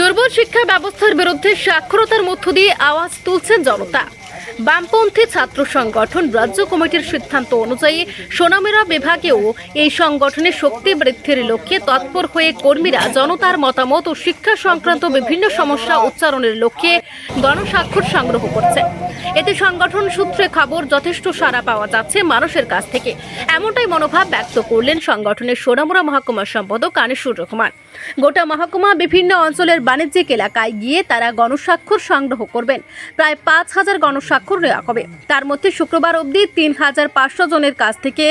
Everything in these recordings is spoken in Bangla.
দুর্বল শিক্ষা ব্যবস্থার বিরুদ্ধে সাক্ষরতার মধ্য দিয়ে আওয়াজ তুলছেন জনতা। বামপন্থী ছাত্র সংগঠন রাজ্য কমিটির সিদ্ধান্ত অনুযায়ী সোনামেরা বিভাগেও এই সংগঠনের শক্তি বৃদ্ধির লক্ষ্যে তৎপর হয়ে কর্মীরা জনতার মতামত ও শিক্ষা সংক্রান্ত বিভিন্ন সমস্যা উচ্চারণের লক্ষ্যে গণস্বাক্ষর সংগ্রহ করছে। এতে সংগঠন সূত্রে খবর, যথেষ্ট সাড়া পাওয়া যাচ্ছে মানুষের কাছ থেকে। এমনটাই মনোভাব ব্যক্ত করলেন সংগঠনের সোনামুড়া মহকুমার সম্পাদক কানেশুর রহমান। গোটা মহকুমা বিভিন্ন অঞ্চলের বাণিজ্যিক এলাকায় গিয়ে তারা গণস্বাক্ষর সংগ্রহ করবেন। প্রায় পাঁচ হাজার গণস্বাক্ষর নেওয়া হবে। তার মধ্যে শুক্রবার অবধি তিন হাজার পাঁচশো জনের কাছ থেকে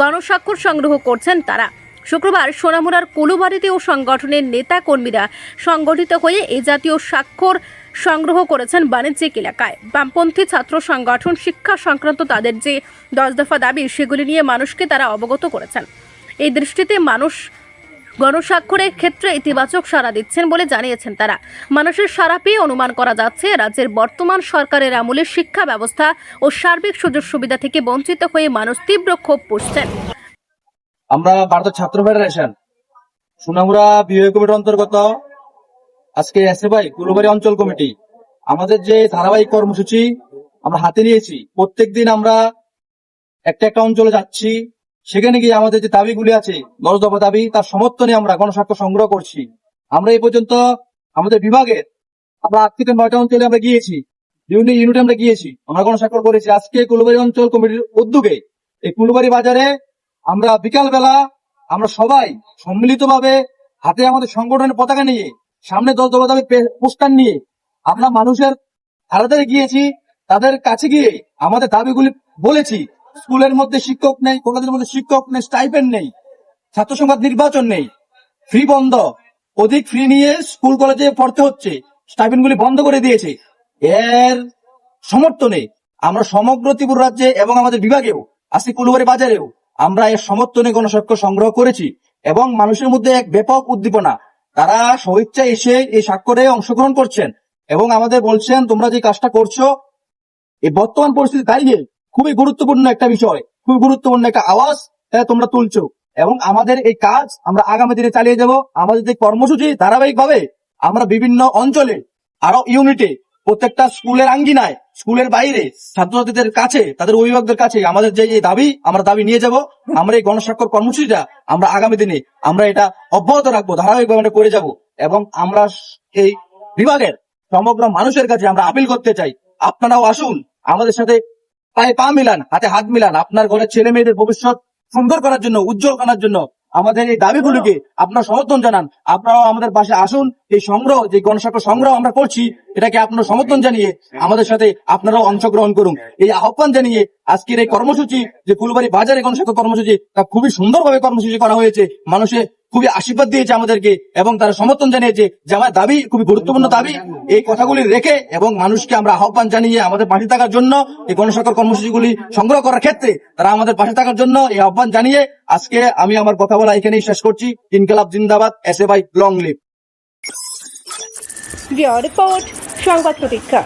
গণস্বাক্ষর সংগ্রহ করছেন তারা। শুক্রবার সোনামুড়ার কুলুবাড়িতেও সংগঠনের নেতা কর্মীরা সংগঠিত হয়ে এই জাতীয় স্বাক্ষর সংগ্রহ করেছেন বাণিজ্যিক এলাকায়। বামপন্থী ছাত্র সংগঠন শিক্ষা সংক্রান্ত তাদের যে দশ দফা দাবি, সেগুলি নিয়ে মানুষকে তারা অবগত করেছেন। এই দৃষ্টিতে মানুষ গণস্বাক্ষরের ক্ষেত্রে ইতিবাচক সাড়া দিচ্ছেন বলে জানিয়েছেন তারা। মানুষের সাড়া পেয়ে অনুমান করা যাচ্ছে, রাজ্যের বর্তমান সরকারের আমলে শিক্ষা ব্যবস্থা ও সার্বিক সুযোগ সুবিধা থেকে বঞ্চিত হয়ে মানুষ তীব্র ক্ষোভ পুষছেন। আমরা ভারতের ছাত্র ফেডারেশন, সুনামুরা বিভাগ কমিটির অন্তর্গত, আজকে এসএফআই, কুলবাড়ি অঞ্চল কমিটি, আমাদের যে ধারাবাহিক কর্মসূচি আমরা হাতে নিয়েছি। প্রত্যেকদিন আমরা একটা একটা অঞ্চলে যাচ্ছি সেখানে গিয়ে আমাদের যে দাবিগুলি আছে দশ দফা দাবি, তার সমর্থনে আমরা গণস্বাক্ষর সংগ্রহ করছি। আমরা এই পর্যন্ত আমাদের বিভাগের আমরা থেকে নয়টা অঞ্চলে আমরা গিয়েছি, বিভিন্ন ইউনিটে আমরা গিয়েছি, আমরা গণস্বাক্ষর করেছি। আজকে কুলবাড়ি অঞ্চল কমিটির উদ্যোগে এই কুলবাড়ি বাজারে আমরা বিকাল বেলা আমরা সবাই সম্মিলিতভাবে হাতে আমাদের সংগঠনের পতাকা নিয়ে, সামনে দল দলভাবে পোস্টার নিয়ে আমরা মানুষের আলাদারে গিয়েছি, তাদের কাছে গিয়ে আমাদের দাবিগুলি বলেছি। স্কুলের মধ্যে শিক্ষক নেই, কলেজের মধ্যে শিক্ষক নেই স্টাইপেন্ড নেই, ছাত্র সংবাদ নির্বাচন নেই ফ্রি বন্ধ, অধিক ফ্রি নিয়ে স্কুল, কলেজে পড়তে হচ্ছে স্টাইপেন্ড গুলি বন্ধ করে দিয়েছে, এর সমর্থনে আমরা সমগ্র ত্রিপুরা রাজ্যে এবং আমাদের বিভাগেও, আজকে কুলুবাড়ি বাজারেও, আমরা এর সমর্থনে গণস্বাক্ষর সংগ্রহ করেছি এবং মানুষের মধ্যে এক ব্যাপক উদ্দীপনা। তারা স্বইচ্ছায় এসে এই স্বাক্ষরে অংশগ্রহণ করছেন এবং আমাদের বলছেন, তোমরা যে কাজটা করছ, এই বর্তমান পরিস্থিতি দাঁড়িয়ে খুবই গুরুত্বপূর্ণ একটা বিষয় খুবই গুরুত্বপূর্ণ একটা আওয়াজ আহ, তোমরা তুলছো। এবং আমাদের এই কাজ আমরা আগামী দিনে চালিয়ে যাব। আমাদের যে কর্মসূচি ধারাবাহিকভাবে আমরা বিভিন্ন অঞ্চলে আরও ইউনিটে প্রত্যেকটা স্কুলের আঙ্গিনায় স্কুলের বাইরে ছাত্রছাত্রীদের কাছে তাদের অভিভাবকদের কাছে আমাদের যে দাবি আমরা দাবি নিয়ে যাব। আমরা এই গণস্বাক্ষর কর্মসূচিটা আমরা আগামী দিনে আমরা এটা অব্যাহত রাখব ধারাবাহিকভাবে আমরা করে যাব। এবং আমরা এই বিভাগের সমগ্র মানুষের কাছে আমরা আপিল করতে চাই। আপনারাও আসুন আমাদের সাথে পায়ে পা মিলান, হাতে হাত মিলান, আপনার ঘরের ছেলে মেয়েদের ভবিষ্যৎ সুন্দর করার জন্য, উজ্জ্বল করার জন্য আমাদের এই দাবিগুলিকে আপনার সমর্থন জানান। আপনারাও আমাদের পাশে আসুন, এই সংগ্রহ, যে গণস্বাক্ষর সংগ্রহ আমরা করছি, এটাকে আপনার সমর্থন জানিয়ে আমাদের সাথে আপনারাও অংশগ্রহণ করুন। এই আহ্বান জানিয়ে আজকের এই কর্মসূচি, যে ফুলবাড়ি বাজারে গণস্বাক্ষর কর্মসূচি, তা খুবই সুন্দরভাবে কর্মসূচি করা হয়েছে। মানুষে খুবই আশীর্বাদ দিয়েছে আমাদেরকে এবং তারা সমর্থন জানিয়েছে যে আমার দাবি খুবই গুরুত্বপূর্ণ দাবি। এই কথাগুলি রেখে এবং মানুষকে আমরা আহ্বান জানিয়ে আমাদের পাশে থাকার জন্য এই গণস্বাক্ষর কর্মসূচিগুলি সংগ্রহ করার ক্ষেত্রে তারা আমাদের পাশে থাকার জন্য এই আহ্বান জানিয়ে আজকে আমি আমার কথা বলা এখানেই শেষ করছি। ইনকালাব জিন্দাবাদ এস এ বাই লং লিভ। রিপোর্ট, সংবাদ প্রতীক্ষা।